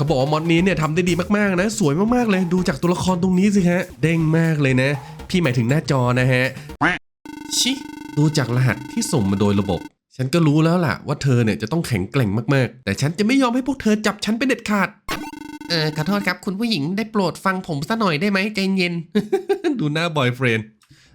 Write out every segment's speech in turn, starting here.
เขาบอกว่ามอดนี้เนี่ยทำได้ดีมากๆนะ สวยมากๆเลยดูจากตัวละครตรงนี้สิฮะ เด้งมากเลยนะ พี่หมายถึงหน้าจอนะฮะชิดูจากรหัสที่ส่งมาโดยระบบ ฉันก็รู้แล้วล่ะว่าเธอเนี่ยจะต้องแข็งแกร่งมากๆ แต่ฉันจะไม่ยอมให้พวกเธอจับฉันเป็นเด็ดขาดเออขอโทษครับคุณผู้หญิงได้โปรดฟังผมซะหน่อยได้ไหมใจเย็น ดูหน้าบอยเฟรนด์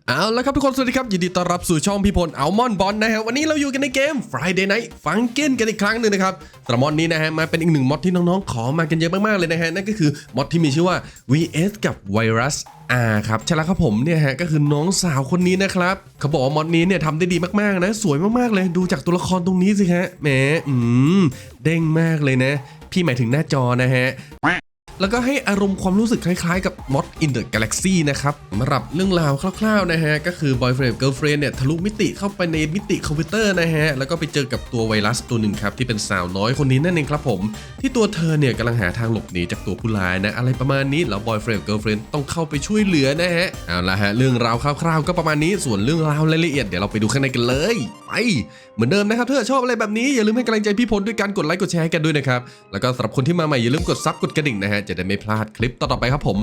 เอาละครับทุกคนสวัสดีครับยินดีต้อนรับสู่ช่องพี่พลอัลมอนบอลนะฮะวันนี้เราอยู่กันในเกม Friday Night Funkin กันอีกครั้งหนึ่งนะครับสำหรับมอดนี้นะฮะมาเป็นอีกหนึ่งมอดที่น้องๆ ขอมากันเยอะมากๆเลยนะฮะนั่นก็คือมอดที่มีชื่อว่า VS กับไวรัส R ครับใช่แล้วครับผมเนี่ยฮะก็คือน้องสาวคนนี้นะครับเขาบอกว่ามอดนี้เนี่ยทำได้ดีมากๆนะ สวยมากๆเลยดูจากตัวละครตรงนี้สิฮะแหมอืมเด้งมากเลยนะ พี่หมายถึงหน้าจอนะฮะ แล้วก็ให้อารมณ์ความรู้สึกคล้ายๆกับ Mod in the Galaxy นะครับสำหรับเรื่องราวคร่าวๆนะฮะ ก็คือ Boyfriend Girlfriend เนี่ยทะลุมิติเข้าไปในมิติคอมพิวเตอร์นะฮะ แล้วก็ไปเจอกับตัวไวรัสตัวหนึ่งครับ ที่เป็นสาวน้อยคนนี้นั่นเองครับผม ที่ตัวเธอเนี่ยกำลังหาทางหลบหนีจากตัวผู้ร้ายนะ อะไรประมาณนี้ แล้ว Boyfriend Girlfriend ต้องเข้าไปช่วยเหลือนะฮะ เอาละฮะ เรื่องราวคร่าวๆ ก็ประมาณนี้ ส่วนเรื่องราวรายละเอียดเดี๋ยวเราไปดูข้างในกันเลย ไป เหมือนเดิมนะครับถ้าชอบอะไรแบบนี้อย่าลืมให้กำลังใจพี่พลด้วยการกดไลค์กดแชร์กันด้วยนะครับ แล้วก็สำหรับคนที่มาใหม่อย่าลืมกดซับกดกระดิ่งนะฮะจะได้ไม่พลาดคลิปต่อๆไปครับผม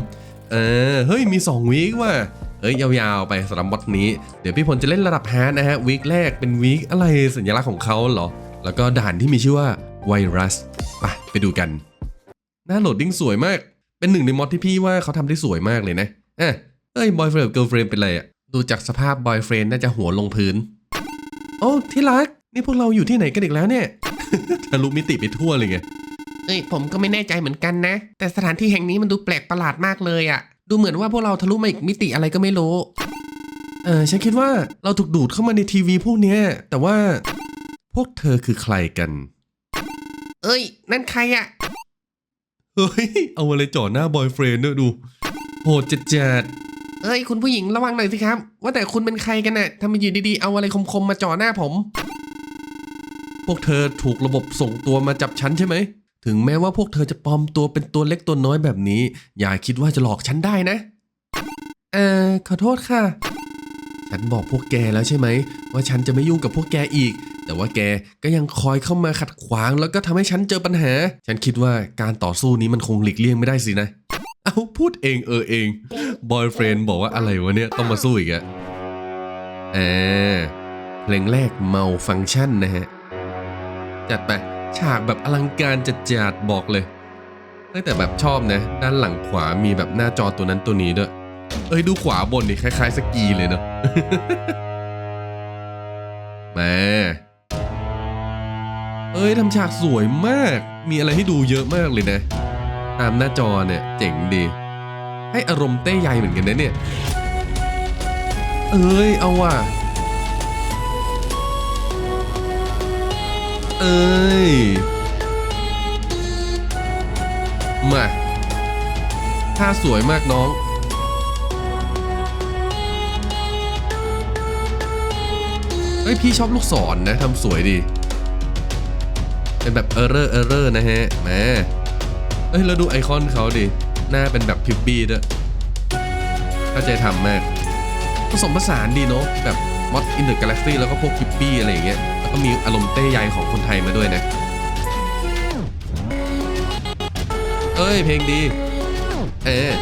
เออเฮ้ยมี 2 วีคว่ะเอ้ยยาวๆไปสำหรับมอดนี้ เดี๋ยวพี่พลจะเล่นระดับฮาร์ดนะฮะวีคแรกเป็นวีคอะไรสัญลักษณ์ของเขาเหรอ แล้วก็ด่านที่มีชื่อว่าไวรัสไปไปดูกัน หน้าโหลดดิ้งสวยมาก เป็นหนึ่งในมอดที่พี่ว่าเขาทำได้สวยมากเลยนะเอ้ยเอ้ยบอยเฟรนด์เกิร์ลเฟรนเป็นไรอะดูจากสภาพบอยเฟรนด์น่าจะหัวลงพื้น โอ้ที่รัก นี่พวกเราอยู่ที่ไหนกันอีกแล้วเนี่ยทะลุมิติไปทั่วเลยไง เอ้ยผมก็ไม่แน่ใจเหมือนกันนะ แต่สถานที่แห่งนี้มันดูแปลกประหลาดมากเลยอะ่ะดูเหมือนว่าพวกเราทะลุมาอีกมิติอะไรก็ไม่รู้ เออฉันคิดว่าเราถูกดูดเข้ามาในทีวีพวกเนี้ยแต่ว่าพวกเธอคือใครกัน เอ้ย นั่นใครอะ่ะเฮ้ย เอาอะไรจ่อหน้าบอยเฟรนด์ด้วยดู โหดจัดจัดเอ้ย คุณผู้หญิงระวังหน่อยสิครับ ว่าแต่คุณเป็นใครกันน่ะทำไมอยู่ดีๆ เอาอะไรคมๆมาจ่อหน้าผม พวกเธอถูกระบบส่งตัวมาจับฉันใช่ไหม ถึงแม้ว่าพวกเธอจะปลอมตัวเป็นตัวเล็กตัวน้อยแบบนี้ อย่าคิดว่าจะหลอกฉันได้นะ เอ่อขอโทษค่ะ ฉันบอกพวกแกแล้วใช่ไหม ว่าฉันจะไม่ยุ่งกับพวกแกอีก แต่ว่าแกก็ยังคอยเข้ามาขัดขวาง แล้วก็ทำให้ฉันเจอปัญหา ฉันคิดว่าการต่อสู้นี้มันคงหลีกเลี่ยงไม่ได้สินะ เอาพูดเองเออเองบอยเฟรนด์บอกว่าอะไรวะเนี่ยต้องมาสู้อีกอะอ่าเพลงแรกเมาฟังก์ชันนะฮะ จัดไป ฉากแบบอลังการจัดจัดๆบอกเลยเฮ้ยแต่แบบชอบนะ ด้านหลังขวามีแบบหน้าจอตัวนั้นตัวนี้ด้วย เอ้ยดูขวาบนดิคล้ายๆสกีเลยเนาะมาเอ้ยทำฉากสวยมาก มีอะไรให้ดูเยอะมากเลยนะ ตามหน้าจอเนี่ยเจ๋งดี ให้อารมณ์เต้ใหญ่เหมือนกันนะเนี่ย เอ้ยเอาว่ะ เอ้ย มาท่าสวยมากน้องเอ้ย พี่ชอบลูกศรนะทำสวยดี เป็นแบบเออร์เรอร์เออร์เรอร์นะฮะแมเอ้ยแล้วดูไอคอนเขาดิ หน้าเป็นแบบพิบบี้ด้วยเข้าใจทำมาก ผสมผสานดีเนาะแบบ Mod in the Galaxy แล้วก็พวกพิบบี้อะไรอย่างเงี้ย ก็มีอารมณ์เต้ใยของคนไทยมาด้วยนะ เอ้ย เพลงดี เออ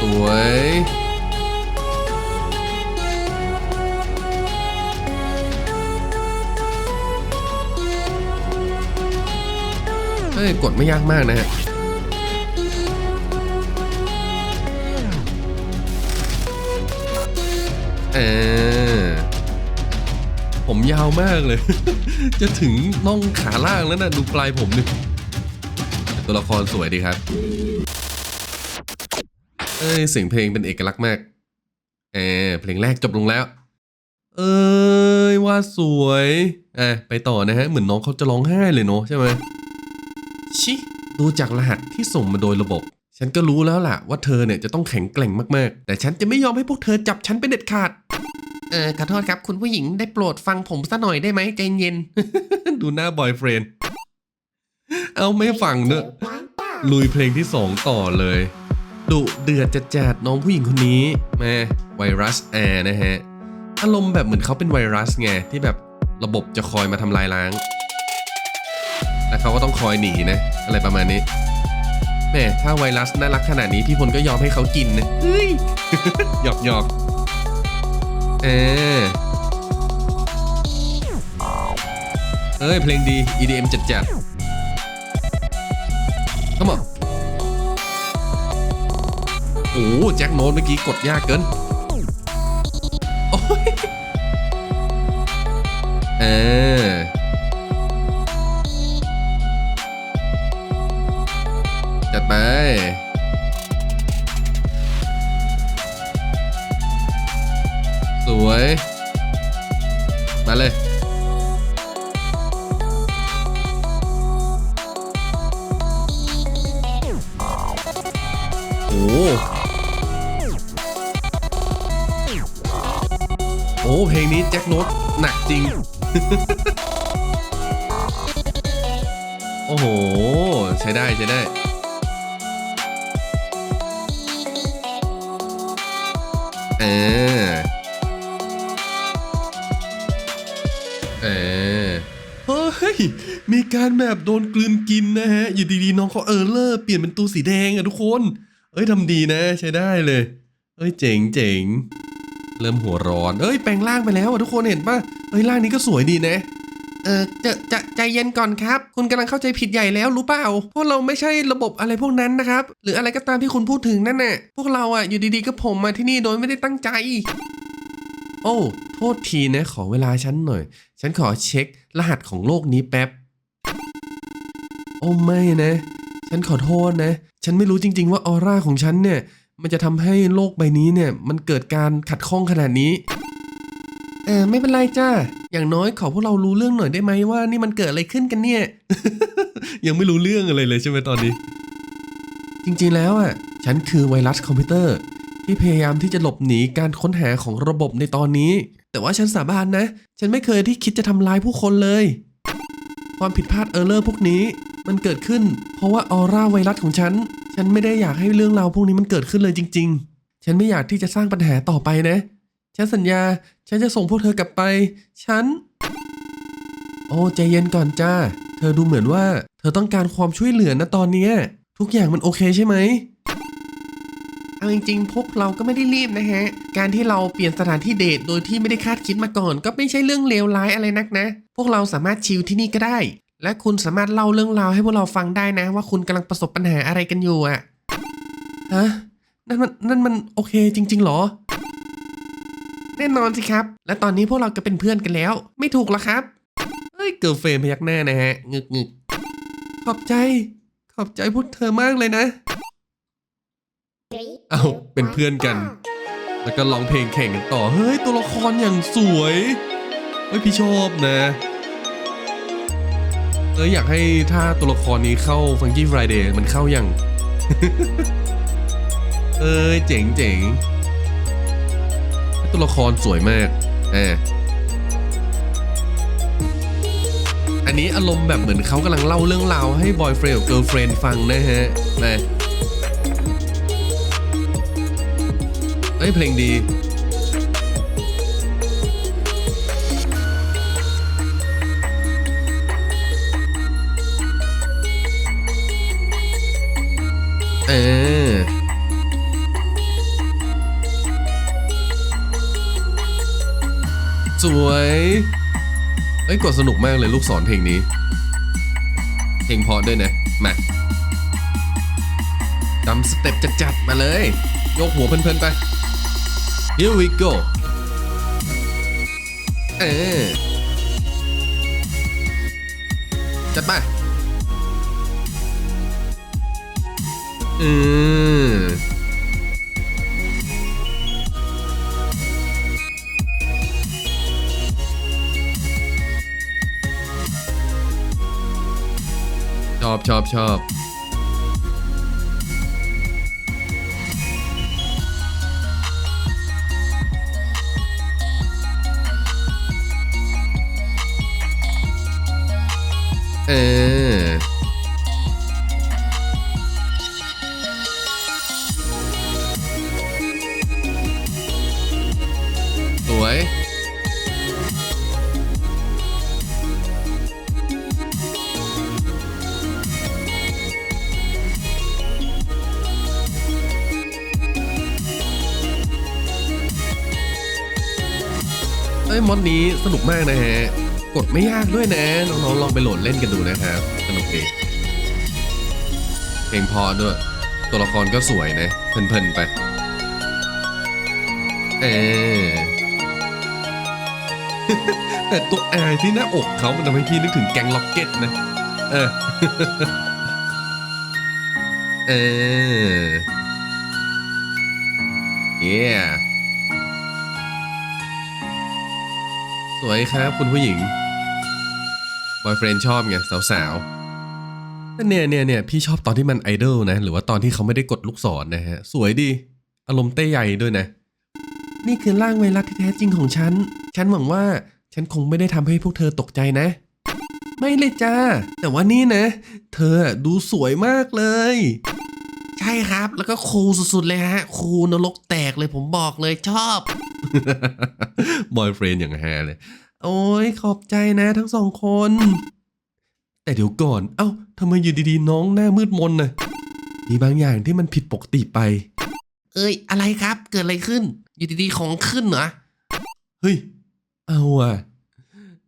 สวยเอ้ย กดไม่ยากมากนะฮะ เออ ผมยาวมากเลย จะถึงน่องขาล่างแล้วนะดูปลายผมนี่แต่ตัวละครสวยดีครับ เอ้ยเสียงเพลงเป็นเอกลักษณ์มากเออเพลงแรกจบลงแล้ว เอ้ยว่าสวยอะไปต่อนะฮะ เหมือนน้องเขาจะร้องไห้เลยเนาะใช่ไหมชิ ดูจากรหัสที่ส่งมาโดยระบบ ฉันก็รู้แล้วล่ะว่าเธอเนี่ยจะต้องแข็งแกร่งมากๆ แต่ฉันจะไม่ยอมให้พวกเธอจับฉันเป็นเด็ดขาด เออขอโทษครับคุณผู้หญิงได้โปรดฟังผมซะหน่อยได้ไหมใจเย็น ดูหน้าบอยเฟรนด์เอาไม่ฟังเนอะลุยเพลงที่สองต่อเลยดุเดือดจัดจัดๆน้องผู้หญิงคนนี้แมาไวรัสแอร์นะฮะ อารมณ์แบบเหมือนเขาเป็นไวรัสไงที่แบบระบบจะคอยมาทำลายล้าง แล้วเขาก็ต้องคอยหนีนะ อะไรประมาณนี้ แม่ถ้าไวรัสน่ารักขนาดนี้พี่พลก็ยอมให้เขากินนะเฮ้ยหยอกหยอกเออเอ้ย เพลงดี EDM จัดจัดเข้ามาโอ้แจ็คโน้ตเมื่อกี้กดยากเกิน โอ้ยเออ สวย มาเลย โอ้โหโอ้เพลงนี้แจ็คโน้ตหนักจริง โอ้โห ใช้ได้ ใช้ได้เออ ย มีการแบบโดนกลืนกินนะฮะ อยู่ดีๆน้องเขาเออเลอร์เปลี่ยนเป็นตัวสีแดงอะทุกคน เอ้ยทำดีนะใช้ได้เลย เอ้ยเจ๋งเจ๋งเริ่มหัวร้อน เอ้ยแปลงร่างไปแล้วอะทุกคนเห็นปะเอ้ยร่างนี้ก็สวยดีนะ เออจะจะใจเย็นก่อนครับ คุณกำลังเข้าใจผิดใหญ่แล้วรู้เปล่า พวกเราไม่ใช่ระบบอะไรพวกนั้นนะครับ หรืออะไรก็ตามที่คุณพูดถึงนั่นน่ะ พวกเราอะอยู่ดีๆก็ผมมาที่นี่โดยไม่ได้ตั้งใจ อ้โทษทีนะขอเวลาฉันหน่อย ฉันขอเช็ครหัสของโลกนี้แป๊บ โอ้ไม่นะ ฉันขอโทษนะ ฉันไม่รู้จริง ๆ ว่าออร่าของฉันเนี่ย มันจะทำให้โลกใบนี้เนี่ย มันเกิดการขัดข้องขนาดนี้ เออไม่เป็นไรจ้า อย่างน้อยขอพวกเรารู้เรื่องหน่อยได้ไหมว่า นี่มันเกิดอะไรขึ้นกันเนี่ย ยังไม่รู้เรื่องอะไรเลยใช่ไหมตอนนี้ จริงๆแล้วอะ ฉันคือไวรัสคอมพิวเตอร์ ที่พยายามที่จะหลบหนีการค้นหาของระบบในตอนนี้ แต่ว่าฉันสาบานนะ ฉันไม่เคยที่คิดจะทำลายผู้คนเลย ความผิดพลาดเออร์เลอร์พวกนี้ มันเกิดขึ้น เพราะว่าออร่าไวรัสของฉัน ฉันไม่ได้อยากให้เรื่องราวพวกนี้มันเกิดขึ้นเลยจริง ๆ ฉันไม่อยากที่จะสร้างปัญหาต่อไปนะ ฉันสัญญา ฉันจะส่งพวกเธอกลับไป ฉัน โอ้ใจเย็นก่อนจ้า เธอดูเหมือนว่า เธอต้องการความช่วยเหลือนะตอนนี้ ทุกอย่างมันโอเคใช่ไหม เอาจริงๆพวกเราก็ไม่ได้รีบนะฮะ การที่เราเปลี่ยนสถานที่เดทโดยที่ไม่ได้คาดคิดมาก่อน ก็ไม่ใช่เรื่องเลวร้ายอะไรนักนะ พวกเราสามารถชิลที่นี่ก็ได้ และคุณสามารถเล่าเรื่องราวให้พวกเราฟังได้นะ ว่าคุณกำลังประสบปัญหาอะไรกันอยู่อะฮะนั่นมันนั่นมันโอเคจริง ๆหรอ แน่นอนสิครับ และตอนนี้พวกเราก็เป็นเพื่อนกันแล้ว ไม่ถูกหรอครับเฮ้ยเกิร์ลเฟรมพยักหน้านะฮะงึกงึกขอบใจ ขอบใจพวกเธอมากเลยนะ เอาเป็นเพื่อนกัน แล้วก็ร้องเพลงแข่งกันต่อ เฮ้ย ตัวละครอย่างสวย เฮ้ย พี่ชอบนะเอ้ยอยากให้ถ้าตัวละครนี้เข้า Funky Friday มันเข้าอย่าง เอ้ยเจ๋งเจ๋งตัวละครสวยมากอ่าอันนี้อารมณ์แบบเหมือนเขากำลังเล่าเรื่องราวให้บอยเฟรนด์กับเกิร์ลเฟรนด์ฟังนะฮะนะ เอ้เพลงดี เออสวยเอ้ยกดสนุกมากเลยลูกศรเพลงนี้ เพลงเพอด้วยนะ มาจำสเต็ปจัดๆมาเลย ยกหัวเพลินๆไป here we go เออจัดไปอืมชอบชอบชอบ เออ สวย เอ้มอนนี้สนุกมากนะฮะ ดไม่ยากด้วยนะ น้องๆลองไปโหลดเล่นกันดูนะครับสนุกดีเพลงพอด้วย ตัวละครก็สวยนะเพลินๆไป เออแต่ตัวอายที่หน้าอกเขามันทำให้พี่นึกถึงแกงล็อกเก็ตนะ เออ เออเย้สวยครับคุณผู้หญิง บอยเฟรนชอบไงสาวๆแต่เนี่ยเนี่ยเนี่ยพี่ชอบตอนที่มันไอดอลนะ หรือว่าตอนที่เขาไม่ได้กดลูกศรนะฮะ สวยดี อารมณ์เต้ใหญ่ด้วยนะ นี่คือร่างไวรัสที่แท้จริงของฉัน ฉันหวังว่าฉันคงไม่ได้ทำให้พวกเธอตกใจนะ ไม่เลยจ้า แต่ว่านี่นะ เธอดูสวยมากเลย ใช่ครับ แล้วก็คูลสุดๆเลยฮะ คูลนรกแตกเลยผมบอกเลยชอบ บอยเฟรนอย่างแฮเลย โอ้ยขอบใจนะทั้งสองคน แต่เดี๋ยวก่อน เอ้าทำไมอยู่ดีๆ น้องหน้ามืดมนน่ะมีบางอย่างที่มันผิดปกติไป เอ้ย อะไรครับ เกิดอะไรขึ้น อยู่ดีๆของขึ้นเหรอ เฮ้ย เอาอะ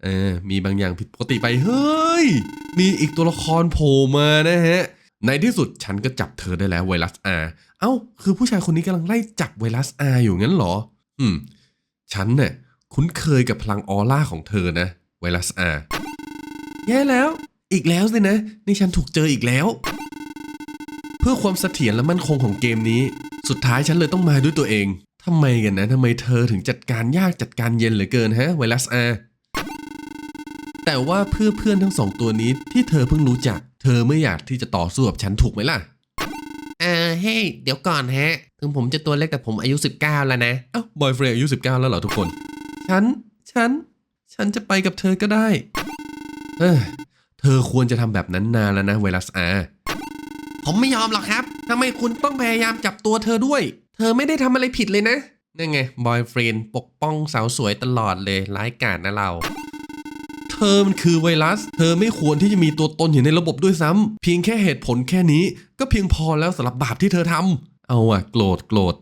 เออ มีบางอย่างผิดปกติไป เฮ้ย มีอีกตัวละครโผล่มานะฮะ ในที่สุดฉันก็จับเธอได้แล้วไวรัสอาเอ้า คือผู้ชายคนนี้กำลังไล่จับไวรัสอาอยู่งั้นเหรอ อืม ฉันเนี่ย คุ้นเคยกับพลังออร่าของเธอนะ ไวรัสอาแย่แล้ว อีกแล้วสินะ นี่ฉันถูกเจออีกแล้ว เพื่อความเสถียรและมั่นคงของเกมนี้ สุดท้ายฉันเลยต้องมาด้วยตัวเองทำไมกันนะทำไมเธอถึงจัดการยากจัดการเย็นเหลือเกินฮะไวรัสอาแต่ว่าเพื่อเพื่อนทั้งสองตัวนี้ที่เธอเพิ่งรู้จัก เธอไม่อยากที่จะต่อสู้กับฉันถูกไหมล่ะเออเฮ้ยเดี๋ยวก่อนฮะ ถึงผมจะตัวเล็กแต่ผมอายุ 19 แล้วนะ เอ้าบอยเฟรนอายุ 19 แล้วเหรอทุกคน ฉัน ฉัน ฉันจะไปกับเธอก็ได้ เออ เธอควรจะทำแบบนั้นนานแล้วนะไวรัสอาผมไม่ยอมหรอกครับ ทำไมคุณต้องพยายามจับตัวเธอด้วย เธอไม่ได้ทำอะไรผิดเลยนะ นั่นไง บอยเฟรนปกป้องสาวสวยตลอดเลย ร้ายกาจนะเรา เธอมันคือไวรัส เธอไม่ควรที่จะมีตัวตนอยู่ในระบบด้วยซ้ำ เพียงแค่เหตุผลแค่นี้ ก็เพียงพอแล้วสำหรับบาปที่เธอทำ เอาอะโกรธโกรธ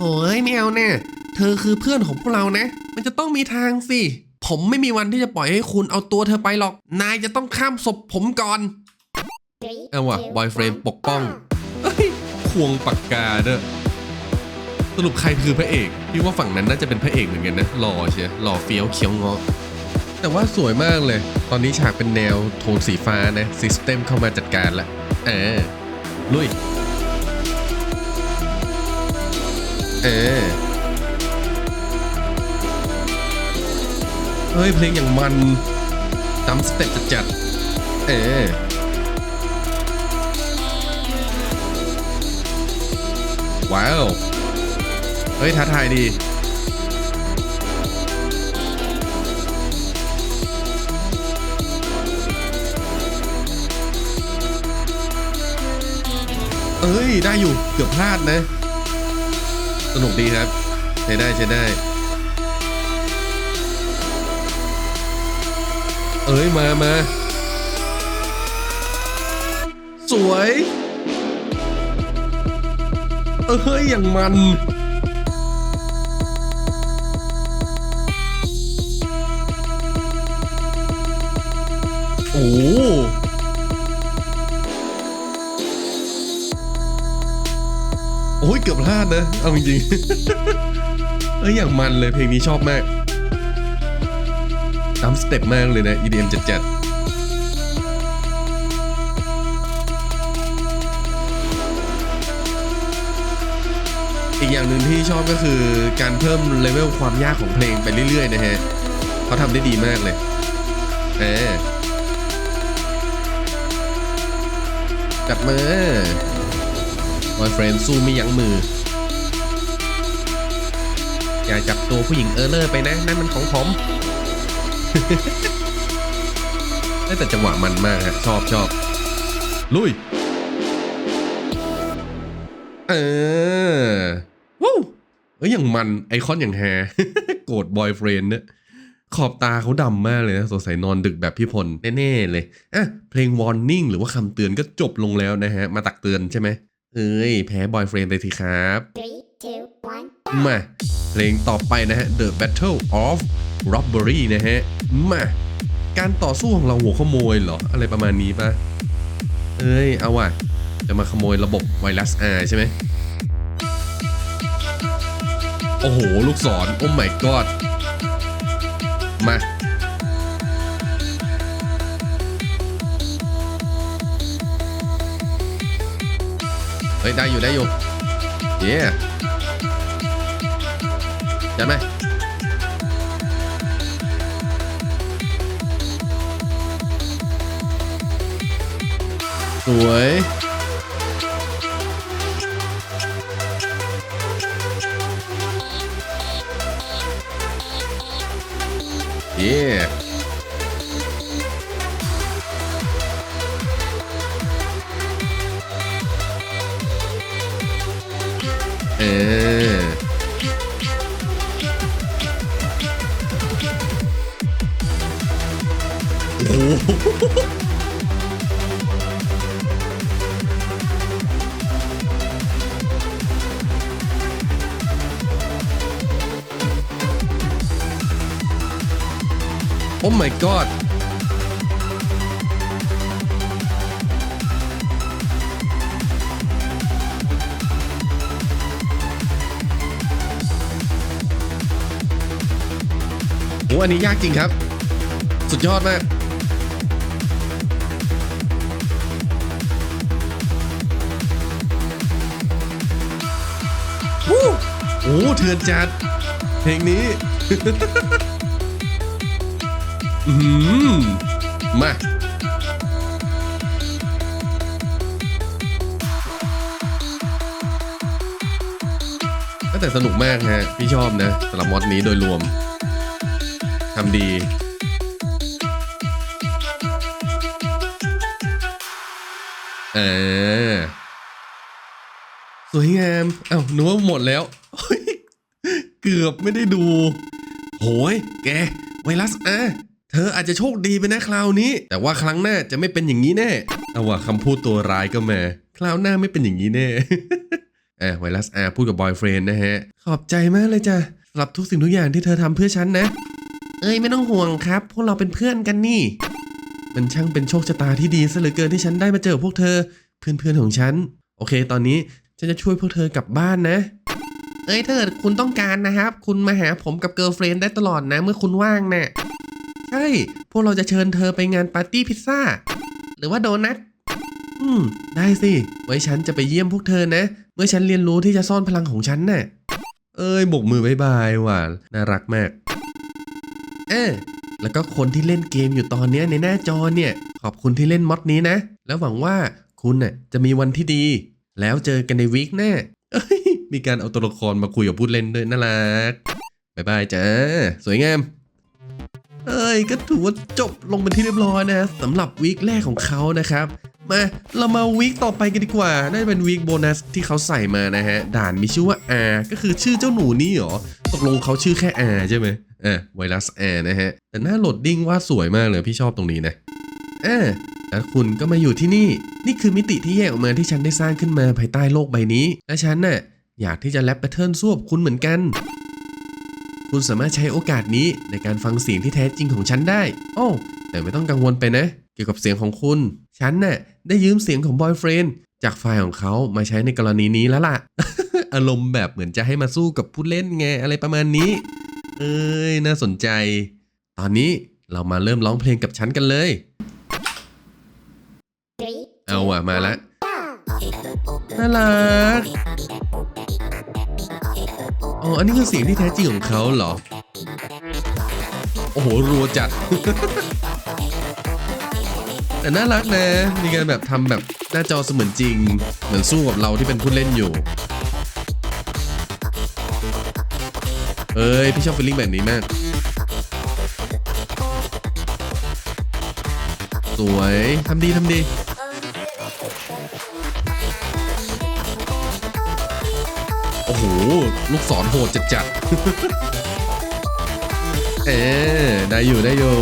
โอ้ยไม่เอาเนี่ย เธอคือเพื่อนของพวกเรานะ มันจะต้องมีทางสิ ผมไม่มีวันที่จะปล่อยให้คุณเอาตัวเธอไปหรอก นายจะต้องข้ามศพผมก่อน เอาว่ะบอยเฟรนปกป้องควงปากกาเด้อสรุปใครคือพระเอกพี่ว่าฝั่งนั้นน่าจะเป็นพระเอกเหมือนกันนะหล่อเชียหล่อเฟี้ยวเคี้ยวเงาะแต่ว่าสวยมากเลย ตอนนี้ฉากเป็นแนวโทนสีฟ้านะซิสเต็มเข้ามาจัดการละเออลุยเออ เฮ้ยเพลงอย่างมันตามสเต็ปจัดๆเออว้าว เฮ้ยท้าทายดี เอ้ย ได้อยู่เกือบพลาดนะ สนุกดีครับ ใช้ได้ใช้ได้ เอ้ยมามาสวย เอ้ยอย่างมันโอ้โหโอ้ยเกือบพลาดนะ เอาจริงๆ เอ้ยอย่างมันเลยเพลงนี้ชอบมาก ตามสเต็ปมากเลยนะ EDM จัดๆอีกอย่างหนึ่งที่ชอบก็คือการเพิ่มเลเวลความยากของเพลงไปเรื่อยๆนะฮะเขาทำได้ดีมากเลยเออจัดมาบอยเฟรนสู้ไม่ยั้งมือ อย่าจับตัวผู้หญิงเออเลอร์ไปนะ นั่นมันของผม แต่จังหวะมันมากฮะชอบชอบ ลุย เออวู้เอ้ยอย่างมันไอคอนอย่างแฮโกรธบอยเฟรนเนี่ยขอบตาเขาดำมากเลยนะสงสัยนอนดึกแบบพี่พลแน่ๆเลยอะเพลง warning หรือว่าคำเตือนก็จบลงแล้วนะฮะ มาตักเตือนใช่ไหมเอ้ย แพ้บอยเฟรนไปทีครับ มาเพลงต่อไปนะฮะ The Battle of Robbery นะฮะ มา การต่อสู้ของเราหัวขโมยเหรอ อะไรประมาณนี้ปะเอ้ย เอาว่ะ จะมาขโมยระบบไวรัส R ใช่ไหม โอ้โห ลูกศร โอ้ my god มาเฮ้ยได้อยู่ได้อยู่ เย้ได้ไหมส โอ้ my god โอ้อันนี้ยากจริงครับ สุดยอดมากโอ้เถื่อนจัด เพลงนี้ อืมมาก็แต่สนุกมากฮะพี่ชอบนะสำหรับมอดนี้โดยรวมทำดีเออสวยงามเอ้านึกว่าหมดแล้ว เกือบไม่ได้ดู โหย แก ไวรัสอะ เธออาจจะโชคดีไปนะคราวนี้ แต่ว่าครั้งหน้าจะไม่เป็นอย่างนี้แน่ เอาว่าคำพูดตัวร้ายก็มา คราวหน้าไม่เป็นอย่างนี้แน่อะไวรัสอาพูดกับบอยเฟรนด์นะฮะ ขอบใจมากเลยจ้ะสำหรับทุกสิ่งทุกอย่างที่เธอทำเพื่อฉันนะ เอ้ยไม่ต้องห่วงครับ พวกเราเป็นเพื่อนกันนี่ มันช่างเป็นโชคชะตาที่ดีซะเหลือเกินที่ฉันได้มาเจอพวกเธอ เพื่อนๆของฉัน โอเค ตอนนี้ฉันจะช่วยพวกเธอกลับบ้านนะ เอ้ยถ้าเกิดคุณต้องการนะครับ คุณมาหาผมกับเกิร์ลเฟรนด์ได้ตลอดนะ เมื่อคุณว่างนะ่ะ ช่ พวกเราจะเชิญเธอไปงานปาร์ตี้พิซซ่า หรือว่าโดนัท อืม ได้สิ ไว้ฉันจะไปเยี่ยมพวกเธอนะ เมื่อฉันเรียนรู้ที่จะซ่อนพลังของฉันน่ะ เอ้ยบกมือบายบายว่ะน่ารักมาก เออแล้วก็คนที่เล่นเกมอยู่ตอนนี้ในหน้าจอเนี่ย ขอบคุณที่เล่นมอดนี้นะ แล้วหวังว่าคุณน่ะจะมีวันที่ดี แล้วเจอกันในวีคหน้ามีการเอาตัวละครมาคุยกับผู้เล่นด้วยน่ารักบายบายจ้า สวยงาม เอ้ย ก็ถือว่าจบลงเป็นที่เรียบร้อยนะสำหรับวีคแรกของเขานะครับ มาเรามาวีคต่อไปกันดีกว่าน่าจะเป็นวีคโบนัสที่เขาใส่มานะฮะ ด่านมีชื่อว่า R ก็คือชื่อเจ้าหนูนี่เหรอ ตกลงเขาชื่อแค่ R ใช่ไหมอ่าไวรัส R นะฮะ แต่หน้าโหลดดิ้งวาดสวยมากเลยพี่ชอบตรงนี้นะอ่าแล้วคุณก็มาอยู่ที่นี่ นี่คือมิติที่แยกออกมาที่ฉันได้สร้างขึ้นมาภายใต้โลกใบนี้ และฉันน่ะอยากที่จะแรปแพทเทิร์นซวบคุณเหมือนกัน คุณสามารถใช้โอกาสนี้ในการฟังเสียงที่แท้จริงของฉันได้ โอ้ แต่ไม่ต้องกังวลไปนะ เกี่ยวกับเสียงของคุณ ฉันน่ะได้ยืมเสียงของบอยเฟรนด์จากไฟล์ของเขามาใช้ในกรณีนี้แล้วล่ะ อารมณ์แบบเหมือนจะให้มาสู้กับผู้เล่นไงอะไรประมาณนี้ เอ้ยน่าสนใจ ตอนนี้เรามาเริ่มร้องเพลงกับฉันกันเลย เอาว่ะมาละน่ารัก อ๋อ อันนี้คือเสียงที่แท้จริงของเขาเหรอ โอ้โห รัวจัด แต่น่ารักนะ มีการแบบทำแบบหน้าจอเสมือนจริง เหมือนสู้กับเราที่เป็นผู้เล่นอยู่ เอ้ย พี่ชอบฟีลลิ่งแบบนี้มาก สวย ทำดี ทำดี ห ลูกศรโหดจัดๆ เอ๊ได้อยู่ได้อยู่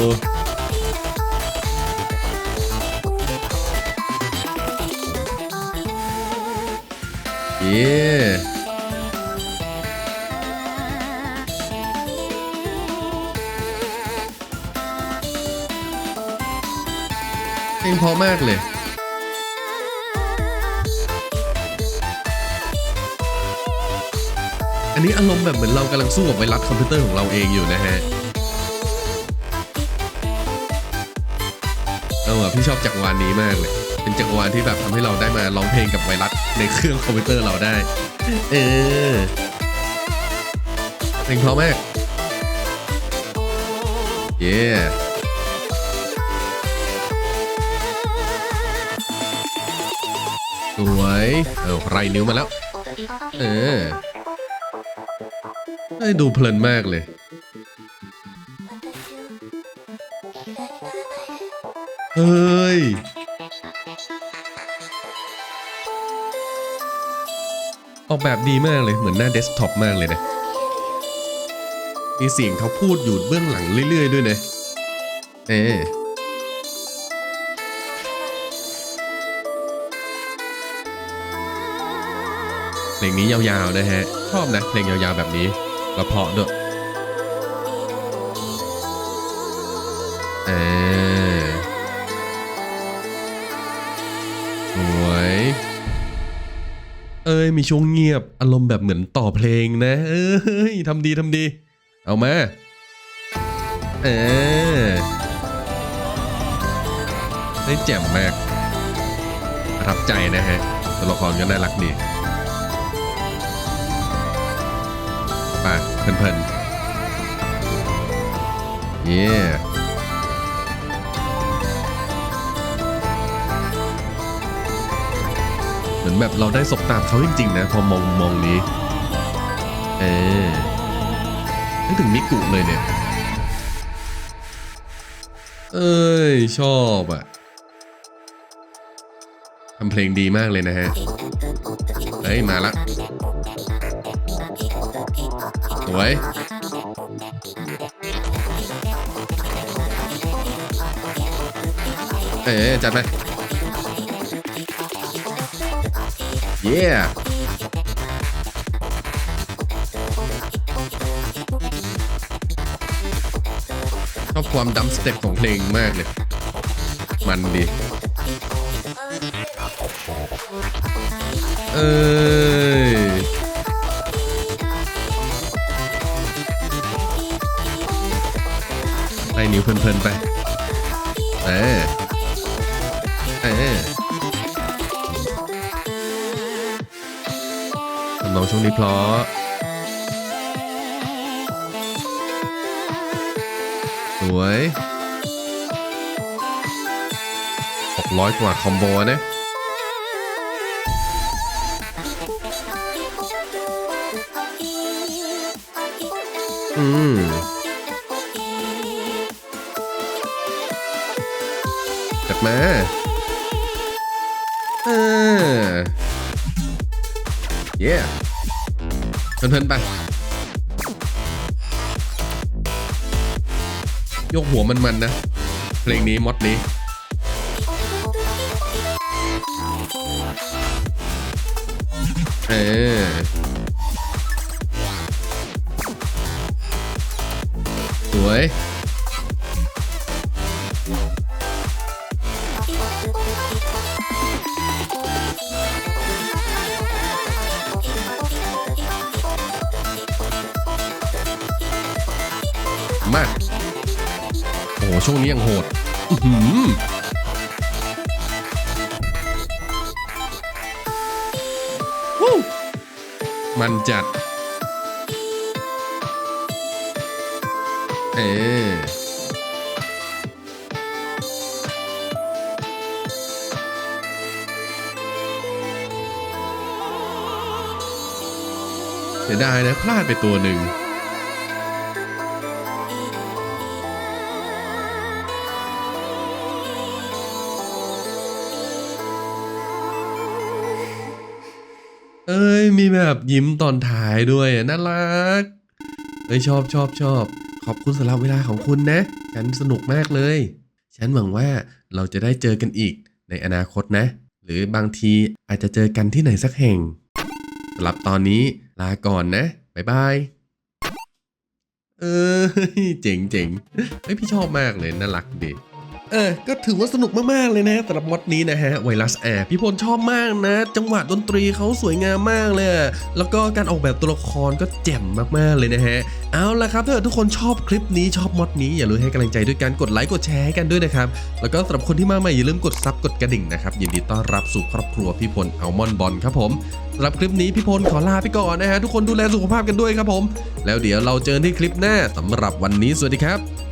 เย้เพลงพอมากเลย อันนี้อารมณ์แบบเหมือนเรากำลังสู้กับไวรัสคอมพิวเตอร์ของเราเองอยู่นะฮะเออพี่ชอบจักรวาลนี้มากเลย เป็นจักรวาลที่แบบทำให้เราได้มาร้องเพลงกับไวรัสในเครื่องคอมพิวเตอร์เราได้ เออเพลงเพราะมากเย้สวย เออไรนิ้วมาแล้ว เออ เอ้ดูเพลินมากเลย เฮ้ย ออกแบบดีมากเลยเหมือนหน้าเดสก์ท็อปมากเลยนะ มีเสียงเขาพูดอยู่เบื้องหลังเรื่อย ๆ ด้วยนะเออเพลงนี้ยาวๆนะฮะ ชอบนะเพลงยาวๆแบบนี้ แล้วเพาะด้วยเออสวยเอ้ย มีช่วงเงียบอารมณ์แบบเหมือนต่อเพลงนะ เอ้ยทำดีทำดี เอามาเออได้แจ่มมากประทับใจนะฮะตัวละครก็น่ารักดี เพลินๆเย้เหมือนแบบเราได้สบตาเขาจริงๆนะ พอมองมองนี้ เออนึกถึงมิกุเลยเนี่ย เอ้ย ชอบอะทำเพลงดีมากเลยนะฮะ เฮ้ย มาละ สวย เอ๊จัดไป เย้ชอบความดัมสเต็ปของเพลงมากเลย มันดี เอ้ย เพลินๆไป เออ เออทำนองช่วงนี้เพราะสวย600 กว่าคอมโบนะ มาเออเย้เพลินๆไปยกหัวมันๆนะ เพลงนี้มอดนี้เออสวย ช่วงนี้ยังโหดมันจัดเออเสียดายนะพลาดไปตัวหนึ่ง มีแบบยิ้มตอนท้ายด้วยน่ารักเอ้ยชอบชอบชอบ ขอบคุณสำหรับเวลาของคุณนะ ฉันสนุกมากเลย ฉันหวังว่าเราจะได้เจอกันอีกในอนาคตนะ หรือบางทีอาจจะเจอกันที่ไหนสักแห่งสำหรับตอนนี้ลาก่อนนะ บ๊ายบาย เออเจ๋งเจ๋งเฮ้ยพี่ชอบมากเลยน่ารักดี เออ ก็ถือว่าสนุกมากๆเลยนะสำหรับมอดนี้นะฮะไวรัสแอร์พี่พลชอบมากนะ จังหวะดนตรีเขาสวยงามมากเลย แล้วก็การออกแบบตัวละครก็แจ่มมากๆเลยนะฮะ เอาละครับถ้าเกิดทุกคนชอบคลิปนี้ชอบมอดนี้อย่าลืมให้กำลังใจด้วยการกดไลค์กดแชร์ให้กันด้วยนะครับ แล้วก็สำหรับคนที่มาใหม่อย่าลืมกดซับกดกระดิ่งนะครับยินดีต้อนรับสู่ครอบครัวพี่พลอัลมอนบอลครับผมสำหรับคลิปนี้พี่พลขอลาไปก่อนนะฮะทุกคนดูแลสุขภาพกันด้วยครับผม แล้วเดี๋ยวเราเจอกันที่คลิปหน้าสำหรับวันนี้สวัสดีครับ